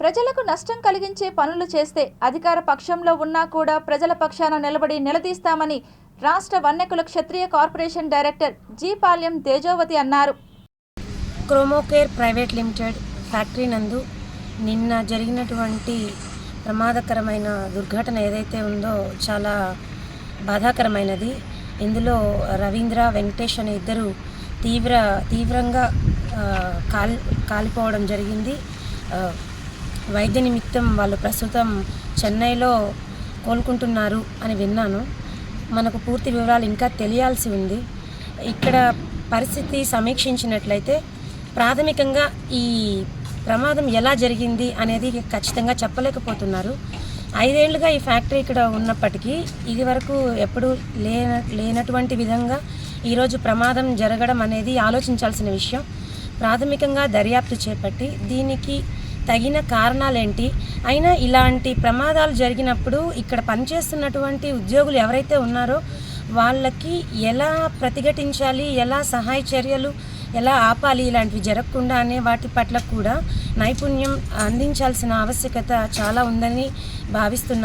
ప్రజలకు నష్టం కలిగించే పనులు చేస్తే అధికార పక్షంలో ఉన్నా కూడా ప్రజల పక్షాన నిలబడి నిలదీస్తామని రాష్ట్ర వన్యకుల క్షత్రియ corporation director G Palyam Tejovathi అన్నారు. క్రోమోకేర్ ప్రైవేట్ లిమిటెడ్ ఫ్యాక్టరీ నందు నిన్న జరిగినటువంటి ప్రమాదకరమైన దుర్ఘటన ఏదైతే ఉందో చాలా బాధాకరమైనది. ఇందులో రవీంద్ర వెంకటేష్ అనే ఇద్దరు తీవ్ర తీవ్రంగా కాల్ కాలి కాలిపోవడం జరిగింది. వైద్య నిమిత్తం వాళ్ళు ప్రస్తుతం చెన్నైలో కోలుకుంటున్నారు అని విన్నాను. మనకు పూర్తి వివరాలు ఇంకా తెలియాల్సి ఉంది. ఇక్కడ పరిస్థితి సమీక్షించినట్లయితే ప్రాథమికంగా ఈ ప్రమాదం ఎలా జరిగింది అనేది ఖచ్చితంగా చెప్పలేకపోతున్నారు. ఐదేళ్ళుగా ఈ ఫ్యాక్టరీ ఇక్కడ ఉన్నప్పటికీ ఇది వరకు ఎప్పుడూ లేన లేనటువంటి విధంగా ఈరోజు ప్రమాదం జరగడం అనేది ఆలోచించాల్సిన విషయం. ప్రాథమికంగా దర్యాప్తు చేపట్టి దీనికి తగిన కారణాలేంటి? అయినా ఇలాంటి ప్రమాదాలు జరిగినప్పుడు ఇక్కడ పనిచేస్తున్నటువంటి ఉద్యోగులు ఎవరైతే ఉన్నారో వాళ్ళకి ఎలా ప్రతిఘటించాలి? ఎలా సహాయ చర్యలు? ఎలా ఆపాలి? ఇలాంటివి జరగకుండా అనే వాటి పట్ల కూడా నైపుణ్యం అందించాల్సిన ఆవశ్యకత చాలా ఉందని భావిస్తున్నాం.